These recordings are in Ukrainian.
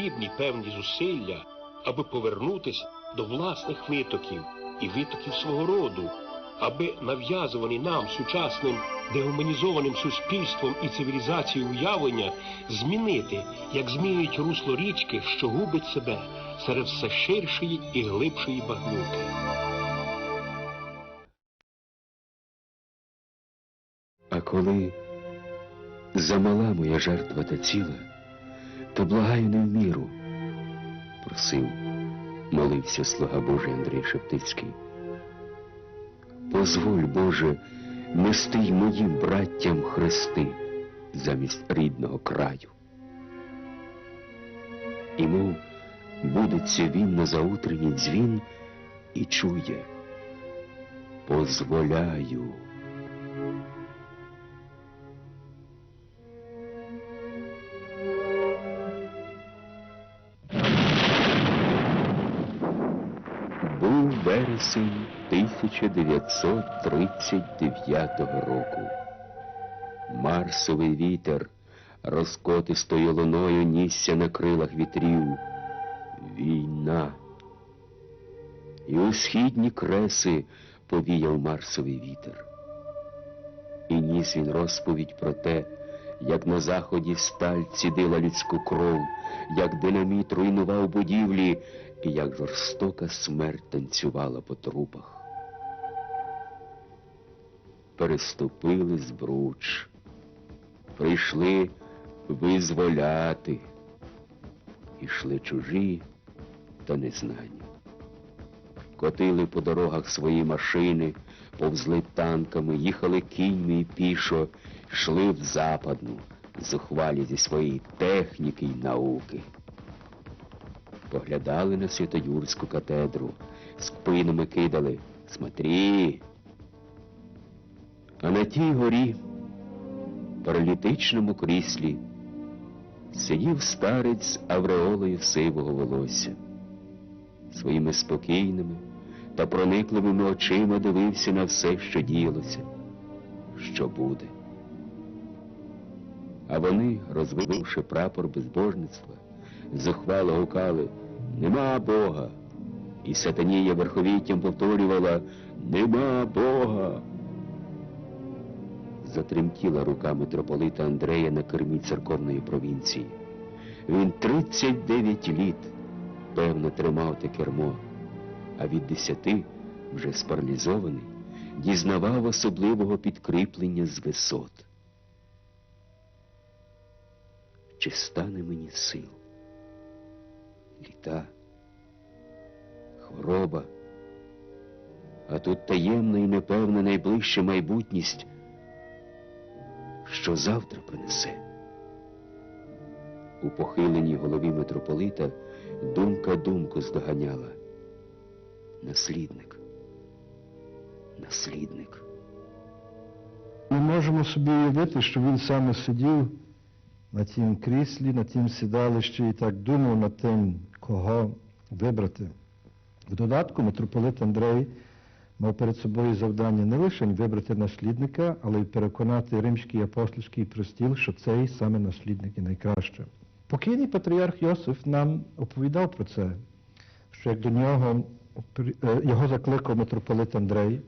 потрібні певні зусилля, аби повернутися до власних витоків і витоків свого роду, аби нав'язувані нам сучасним дегуманізованим суспільством і цивілізацією уявлення змінити, як змінюють русло річки, що губить себе серед все ширшої і глибшої багнюки. А коли замала моя жертва та ціла, то благаю не в міру, просив, молився слуга Божий Андрій Шептицький. Позволь, Боже, нести й моїм браттям хрести замість рідного краю. І мов будеться він на заутренній дзвін і чує, позволяю. Вересень 1939 року. Марсовий вітер розкотистою луною нісся на крилах вітрів. Війна. І у східні креси повіяв Марсовий вітер. І ніс він розповідь про те, як на заході сталь цідила людську кров, як динаміт руйнував будівлі, і як жорстока смерть танцювала по трупах. Переступили збруч, прийшли визволяти, ішли чужі та незнані. Котили по дорогах свої машини, повзли танками, їхали кіньми і пішо, йшли в западну, зухвалі зі своєї техніки й науки. Поглядали на Святоюрську катедру, спинами кидали Смотрі. А на тій горі, паралітичному кріслі, сидів старець з авреолою сивого волосся. Своїми спокійними та проникливими очима дивився на все, що діялося, що буде. А вони, розвивши прапор безбожництва, зухвало гукали Нема Бога. І сатанія верховіттям повторювала Нема Бога. Затремтіла рука митрополита Андрея на кермі церковної провінції. Він 39 літ, певно, тримав те кермо, а від десяти, вже спаралізований, дізнавав особливого підкріплення з висот. Чи стане мені сил? Літа, хвороба, а тут таємна і непевна найближча майбутність, що завтра принесе. У похиленій голові митрополита думка думку здоганяла. Наслідник. Наслідник. Ми можемо собі уявити, що він саме сидів на тім кріслі, на тім сідалищі і так думав над тим, кого вибрати. В додатку митрополит Андрей мав перед собою завдання не лише вибрати наслідника, але й переконати римський апостольський простіл, що цей саме наслідник і найкраще. Покійний патріарх Йосиф нам оповідав про це, що як до нього е, його закликав митрополит Андрей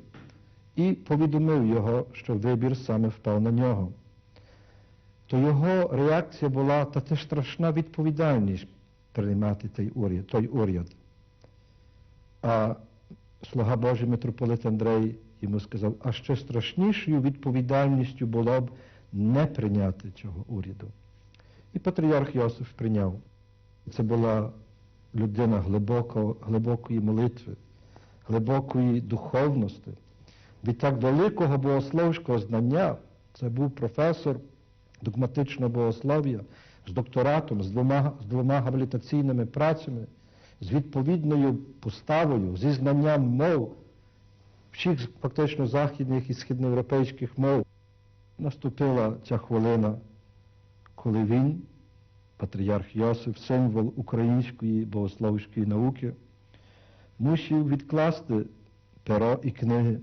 і повідомив його, що вибір саме впав на нього. То його реакція була, та це страшна відповідальність приймати той уряд. Той уряд. А слуга Божий митрополит Андрей йому сказав, а ще страшнішою відповідальністю було б не прийняти цього уряду. І патріарх Йосиф прийняв. Це була людина глибоко, глибокої молитви, глибокої духовності. Від так великого богословського знання це був професор догматичного богослов'я з докторатом, з двома, з двома габілітаційними працями, з відповідною поставою, зі знанням мов, всіх фактично західних і східноєвропейських мов. Наступила ця хвилина, коли він, патріарх Йосиф, символ української богословської науки, мусив відкласти перо і книги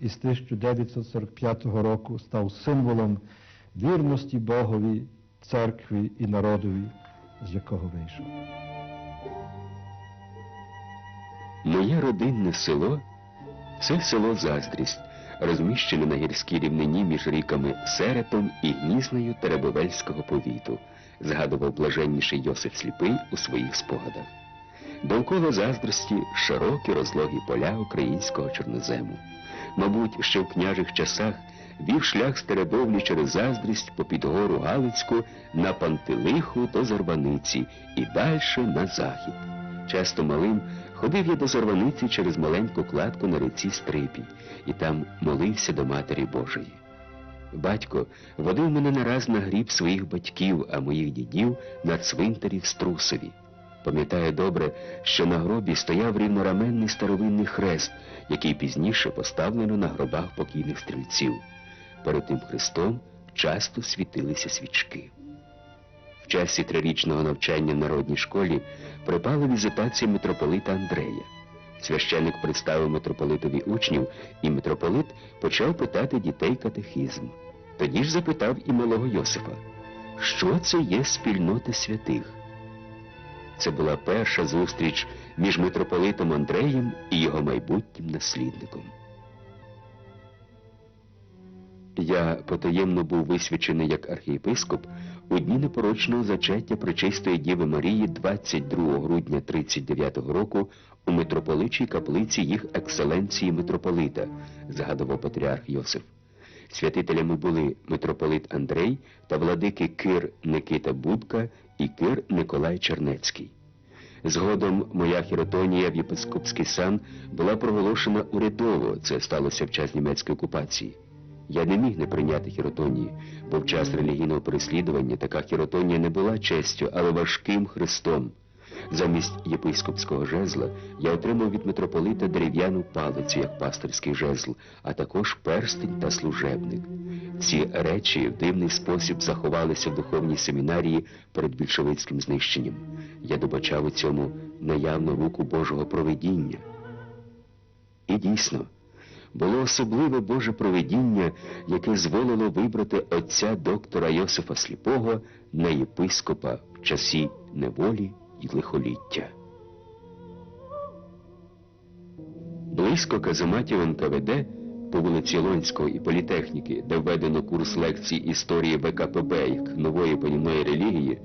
і з 1945 року став символом вірності Богові, церкві і народові з якого вийшов. Моє родинне село це село Заздрість, розміщене на гірській рівнині між ріками Серепом і Гнізнею Теребовельського повіту, згадував блаженніший Йосиф Сліпий у своїх спогадах. Довкола заздрості широкі розлогі поля українського чорнозему. Мабуть, ще в княжих часах вів шлях з Теребовлі через заздрість попід гору Галицьку на Пантелиху до Зарваниці і далі на захід. Часто малим ходив я до Зарваниці через маленьку кладку на ріці Стрипі, і там молився до Матері Божої. Батько водив мене не раз на гріб своїх батьків, а моїх дідів на цвинтарі в Струсові. Пам'ятаю добре, що на гробі стояв рівнораменний старовинний хрест, який пізніше поставлено на гробах покійних стрільців. Перед тим хрестом часто світилися свічки. В часі трирічного навчання в народній школі припала візитація митрополита Андрея. Священик представив митрополитові учнів, і митрополит почав питати дітей катехізм. Тоді ж запитав і малого Йосифа, що це є спільнота святих? Це була перша зустріч між митрополитом Андреєм і його майбутнім наслідником. Я потаємно був висвячений як архієпископ у дні непорочного зачаття Пречистої Діви Марії 22 грудня 39 року у митрополичій каплиці їх екселенції митрополита, згадував патріарх Йосиф. Святителями були митрополит Андрей та владики Кир Никита Будка і Кир Николай Чернецький. Згодом моя хіротонія в єпископський сан була проголошена урядово, це сталося в час німецької окупації. Я не міг не прийняти хіротонії, бо в час релігійного переслідування така хіротонія не була честю, але важким хрестом. Замість єпископського жезла я отримав від митрополита дерев'яну палицю як пастирський жезл, а також перстень та служебник. Ці речі в дивний спосіб заховалися в духовній семінарії перед більшовицьким знищенням. Я добачав у цьому наявну руку Божого провидіння. І дійсно, було особливе Боже провидіння, яке зволило вибрати отця доктора Йосифа Сліпого на єпископа в часі неволі і лихоліття. Близько казематів НКВД по вулиці Лонського і політехніки, де введено курс лекцій історії ВКПБ як нової панівної релігії,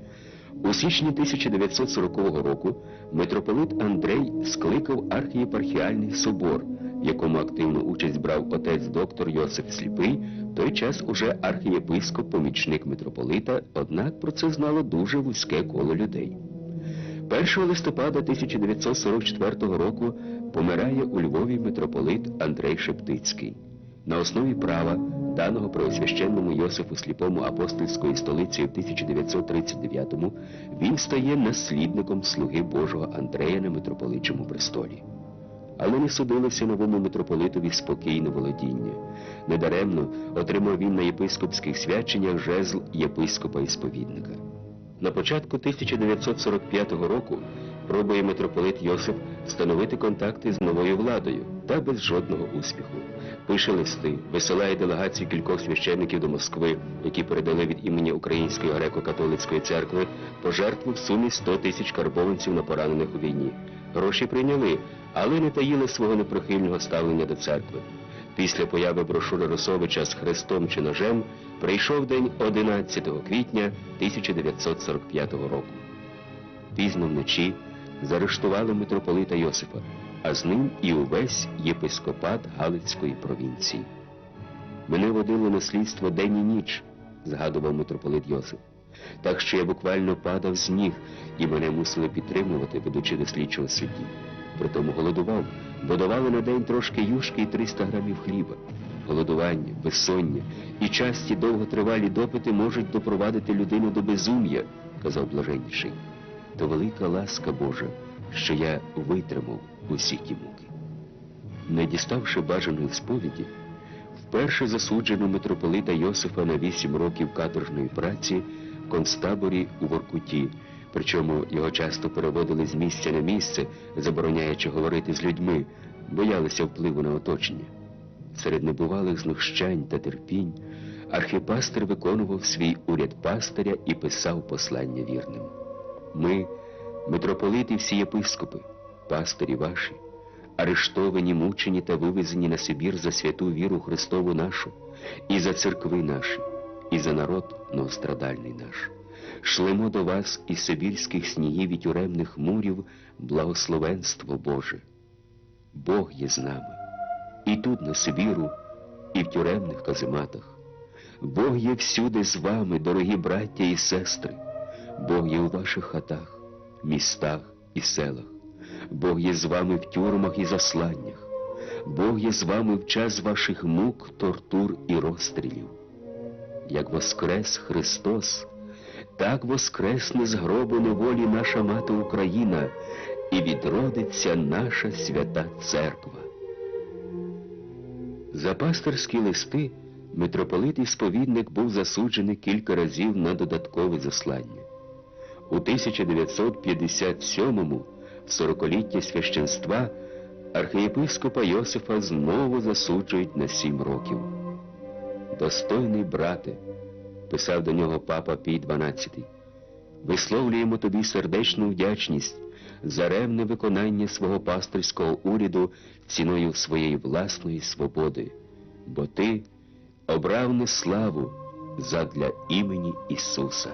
у січні 1940 року митрополит Андрей скликав архієпархіальний собор, в якому активну участь брав отець доктор Йосиф Сліпий, в той час уже архієпископ, помічник митрополита, однак про це знало дуже вузьке коло людей. 1 листопада 1944 року помирає у Львові митрополит Андрей Шептицький. На основі права, даного Преосвященному Йосифу Сліпому апостольської столиці в 1939-му, він стає наслідником слуги Божого Андрея на митрополичому престолі. Але не судилося новому митрополитові спокійне володіння. Недаремно отримав він на єпископських свяченнях жезл єпископа і сповідника. На початку 1945 року пробує митрополит Йосип встановити контакти з новою владою та без жодного успіху. Пише листи, висилає делегації кількох священників до Москви, які передали від імені Української греко-католицької церкви пожертву в сумі 100 тисяч карбованців на поранених у війні. Гроші прийняли, але не таїли свого непрохильного ставлення до церкви. Після появи брошури Росовича з хрестом чи ножем прийшов день 11 квітня 1945 року. Пізно вночі заарештували митрополита Йосипа, а з ним і увесь єпископат Галицької провінції. Мене водило на слідство день і ніч, згадував митрополит Йосип. Так що я буквально падав з ніг, і мене мусили підтримувати, ведучи до слідчого судді. Притому голодував, бо давали на день трошки юшки і 300 грамів хліба. Голодування, безсоння і часті довготривалі допити можуть допровадити людину до безум'я, казав блаженніший. То велика ласка Божа, що я витримав усі ті муки. Не діставши бажаної сповіді, вперше засуджено митрополита Йосифа на вісім років каторжної праці концтаборі у Воркуті, причому його часто переводили з місця на місце, забороняючи говорити з людьми, боялися впливу на оточення. Серед небувалих знущань та терпінь архіпастер виконував свій уряд пастиря і писав послання вірним. Ми, митрополити всі єпископи, пастирі ваші, арештовані, мучені та вивезені на Сибір за святу віру Христову нашу, і за церкви наші, і за народ новострадальний наш. Шлемо до вас із сибірських снігів і тюремних мурів благословенство Боже. Бог є з нами, і тут на Сибіру, і в тюремних казематах. Бог є всюди з вами, дорогі браття і сестри. Бог є у ваших хатах, містах і селах. Бог є з вами в тюрмах і засланнях. Бог є з вами в час ваших мук, тортур і розстрілів. Як воскрес Христос, так воскресне з гробу неволі наша мати Україна, і відродиться наша свята церква. За пасторські листи митрополит і сповідник був засуджений кілька разів на додаткове заслання. У 1957-му, в сороколіття священства, архієпископа Йосифа знову засуджують на сім років. Достойний брате, писав до нього папа Пій XII, висловлюємо тобі сердечну вдячність за ревне виконання свого пастирського уряду ціною своєї власної свободи, бо ти обрав не славу задля імені Ісуса.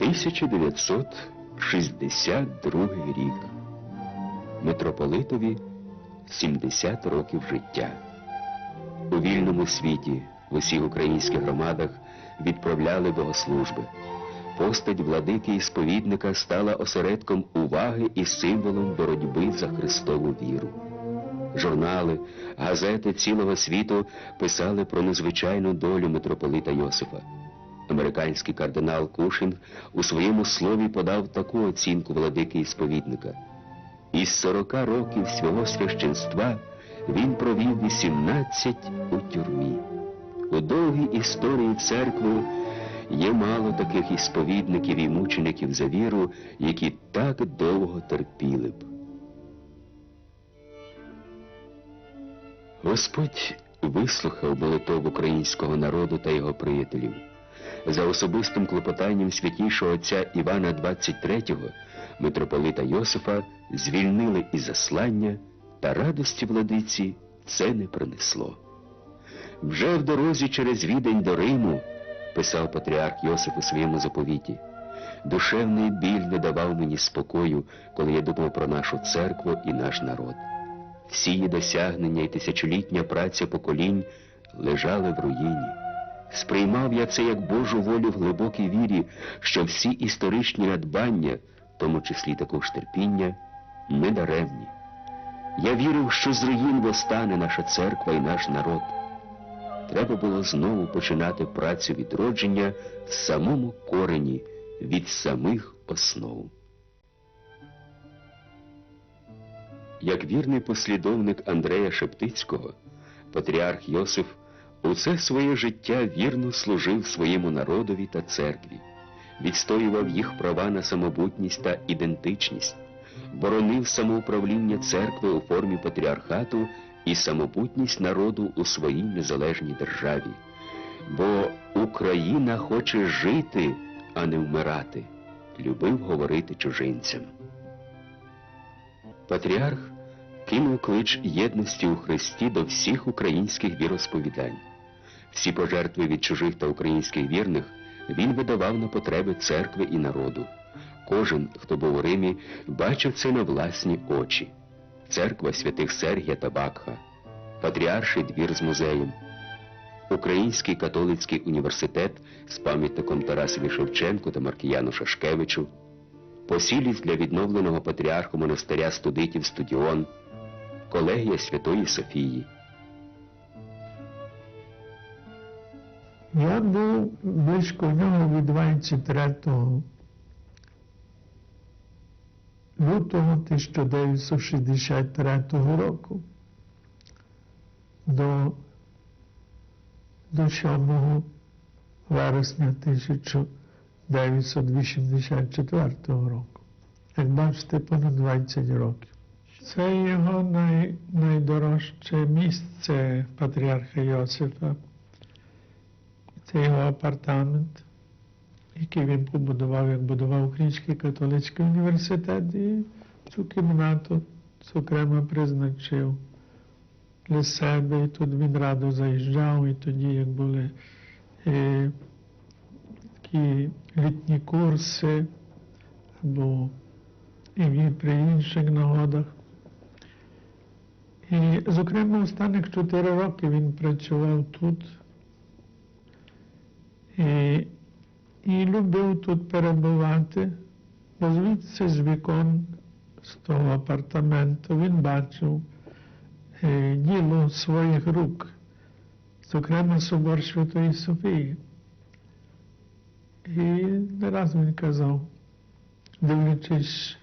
1962 рік. Митрополитові 70 років життя. У вільному світі в усіх українських громадах відправляли богослужби. Постать владики і сповідника стала осередком уваги і символом боротьби за Христову віру. Журнали, газети цілого світу писали про незвичайну долю митрополита Йосифа. Американський кардинал Кушин у своєму слові подав таку оцінку владики і сповідника. Із 40 років свого священства він провів 18 у тюрмі. У довгій історії церкви є мало таких ісповідників і мучеників за віру, які так довго терпіли б. Господь вислухав молитов українського народу та його приятелів. За особистим клопотанням святішого отця Івана XXIII митрополита Йосифа звільнили із заслання, та радості владиці це не принесло. Вже в дорозі через відень до Риму, писав патріарх Йосиф у своєму заповіті, душевний біль не давав мені спокою, коли я думав про нашу церкву і наш народ. Всі її досягнення і тисячолітня праця поколінь лежали в руїні. Сприймав я це як Божу волю в глибокій вірі, що всі історичні надбання, в тому числі також терпіння, недаремні. Я вірив, що з руїн восстане наша церква і наш народ. Треба було знову починати працю відродження в самому корені, від самих основ. Як вірний послідовник Андрея Шептицького, патріарх Йосиф усе своє життя вірно служив своєму народові та церкві, відстоював їх права на самобутність та ідентичність, боронив самоуправління церкви у формі патріархату і самобутність народу у своїй незалежній державі. Бо Україна хоче жити, а не вмирати, любив говорити чужинцям. Патріарх кинув клич єдності у Христі до всіх українських віросповідань. Всі пожертви від чужих та українських вірних він видавав на потреби церкви і народу. Кожен, хто був у Римі, бачив це на власні очі. Церква святих Сергія та Бакха, Патріарший двір з музеєм, Український католицький університет з пам'ятником Тарасові Шевченку та Маркіяну Шашкевичу, посілість для відновленого патріарху монастиря студитів Студіон, колегія Святої Софії. Я був близько нього від 23 лютого 1963 року до, до 7 вересня 1984 року. Як бачите, понад 20 років. Це його най, найдорожче місце патріарха Йосифа. Це його апартамент. Який він побудував, як будував Український католицький університет, і цю кімнату зокрема призначив для себе. І тут він радо заїжджав, і тоді, як були е, такі літні курси, або і при інших нагодах. І, зокрема, останніх чотири роки він працював тут і, і любив тут перебувати, бо звідси з вікон з того апартаменту він бачив е, діло своїх рук, зокрема собор Святої Софії. І не раз він казав, дивлячись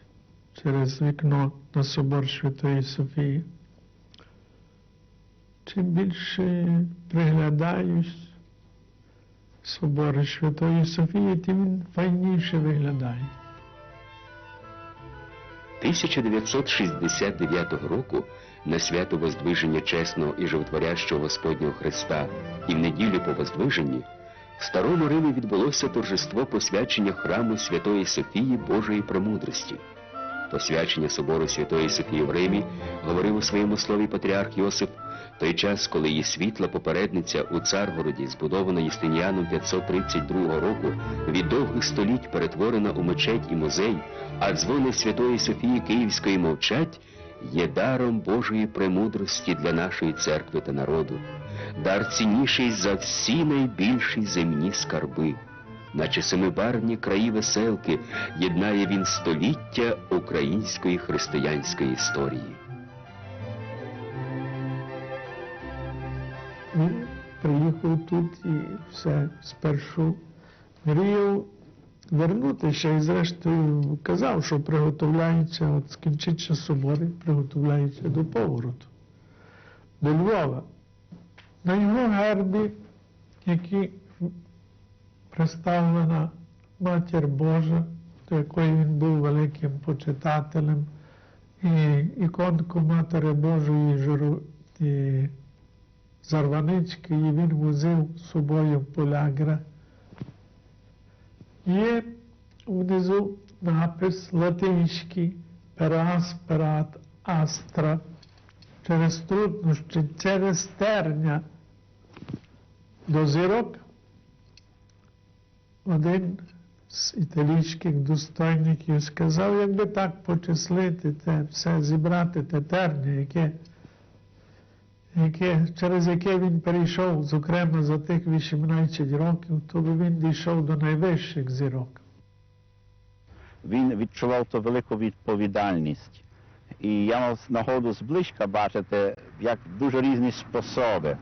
через вікно на собор Святої Софії, чим більше приглядаюсь собору Святої Софії, тим він файніше виглядає. 1969 року на свято Воздвиження чесного і животворящого Господнього Христа і в неділю по Воздвиженні в Старому Римі відбулося торжество посвячення храму Святої Софії Божої Премудрості. Посвячення собору Святої Софії в Римі говорив у своєму слові патріарх Йосип, той час, коли її світла попередниця у Царгороді, збудована Юстиніаном 532 року, від довгих століть перетворена у мечеть і музей, а дзвони Святої Софії Київської мовчать, є даром Божої премудрості для нашої церкви та народу, дар цінніший за всі найбільші земні скарби. Наче семибарвні краї веселки єднає він століття української християнської історії. Він приїхав тут і все спершу мріяв вернутися і зрештою казав, що приготовляється, от скінчиться собори, приготовляється до повороту, до Львова. На його гербі, який представлена Матір Божа, до якої він був великим почитателем, і іконку Матері Божої і Зарванички, і він возив з собою в полягра. Є внизу напис латинський «Per asperat astra» через труднощі, через терня до зірок. Один з італійських достойників сказав, якби так почислити те все, зібрати те терня, яке яке, через яке він перейшов, зокрема за тих 18 років, то він дійшов до найвищих зірок. він відчував ту велику відповідальність. І я мав нагоду зблизька бачити, як дуже різні способи.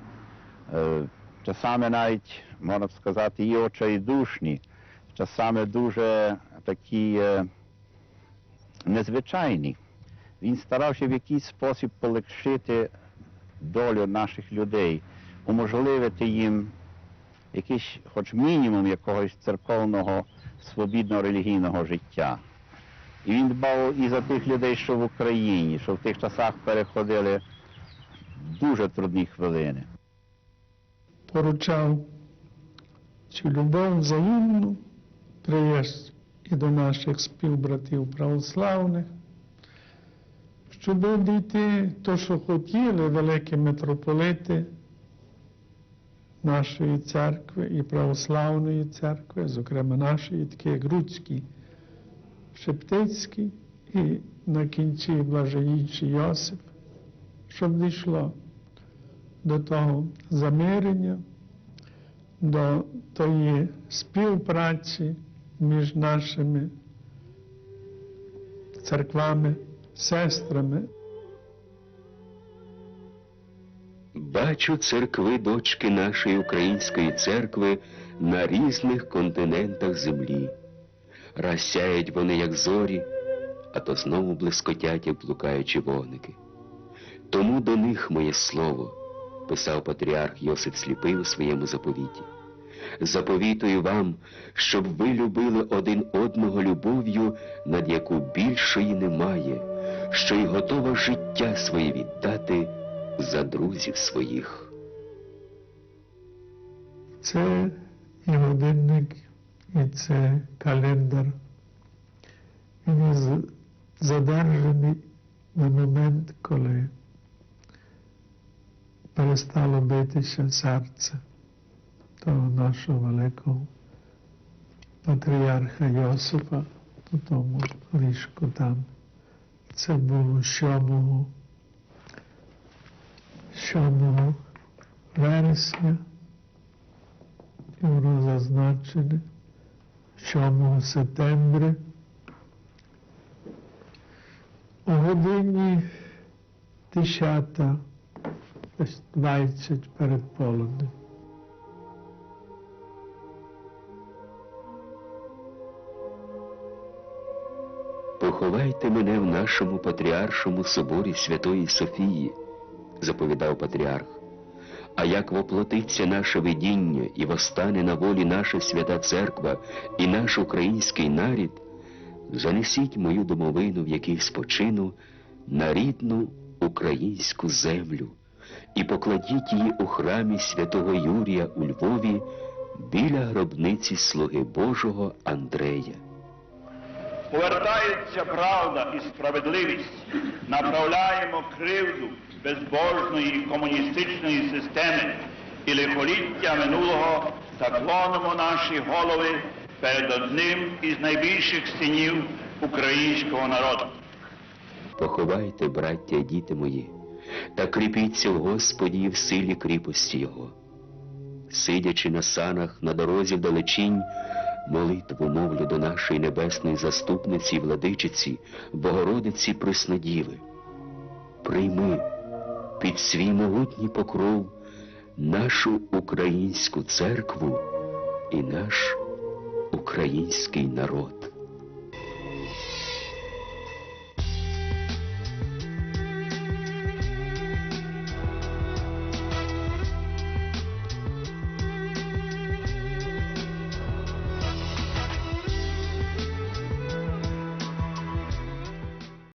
Е, Часами навіть, можна б сказати, і очайдушні, часами дуже такі е, незвичайні. Він старався в якийсь спосіб полегшити долю наших людей, уможливити їм якийсь, хоч мінімум якогось церковного свобідного релігійного життя. І він дбав і за тих людей, що в Україні, що в тих часах переходили дуже трудні хвилини. Поручав цю любов взаємну, приїзд і до наших співбратів православних, щоб дійти то, що хотіли великі митрополити нашої церкви і православної церкви, зокрема нашої, такі як Руцький, Шептицький і на кінці блаженніший Йосип, щоб дійшло до того замирення, до тої співпраці між нашими церквами, сестрами. Бачу церкви дочки нашої української церкви на різних континентах землі. Раз сяють вони, як зорі, а то знову блискотять, як блукаючі вогники. Тому до них моє слово, писав патріарх Йосип Сліпий у своєму заповіті. Заповітую вам, щоб ви любили один одного любов'ю, над яку більшої немає, що й готова життя своє віддати за друзів своїх. Це і годинник і це календар. Він задержаний на момент, коли перестало битися серце того нашого великого патріарха Йосипа у тому ліжку там. Це було 7, 7 вересня, і воно зазначене 7 сентября у годині 10, десь 20 перед полуднем. Поховайте мене в нашому патріаршому соборі Святої Софії, заповідав патріарх. А як воплотиться наше видіння і восстане на волі наша свята церква і наш український нарід, занесіть мою домовину, в якій спочину, на рідну українську землю і покладіть її у храмі святого Юрія у Львові біля гробниці слуги Божого Андрея. Повертається правда і справедливість, направляємо кривду безбожної комуністичної системи і лихоліття минулого та клонимо наші голови перед одним із найбільших синів українського народу. Поховайте, браття, діти мої, та кріпіться в Господі і в силі кріпості Його. Сидячи на санах на дорозі вдалечінь, молитву мовлю до нашої небесної заступниці владичиці, Богородиці Преснодіви. Прийми під свій могутній покров нашу українську церкву і наш український народ.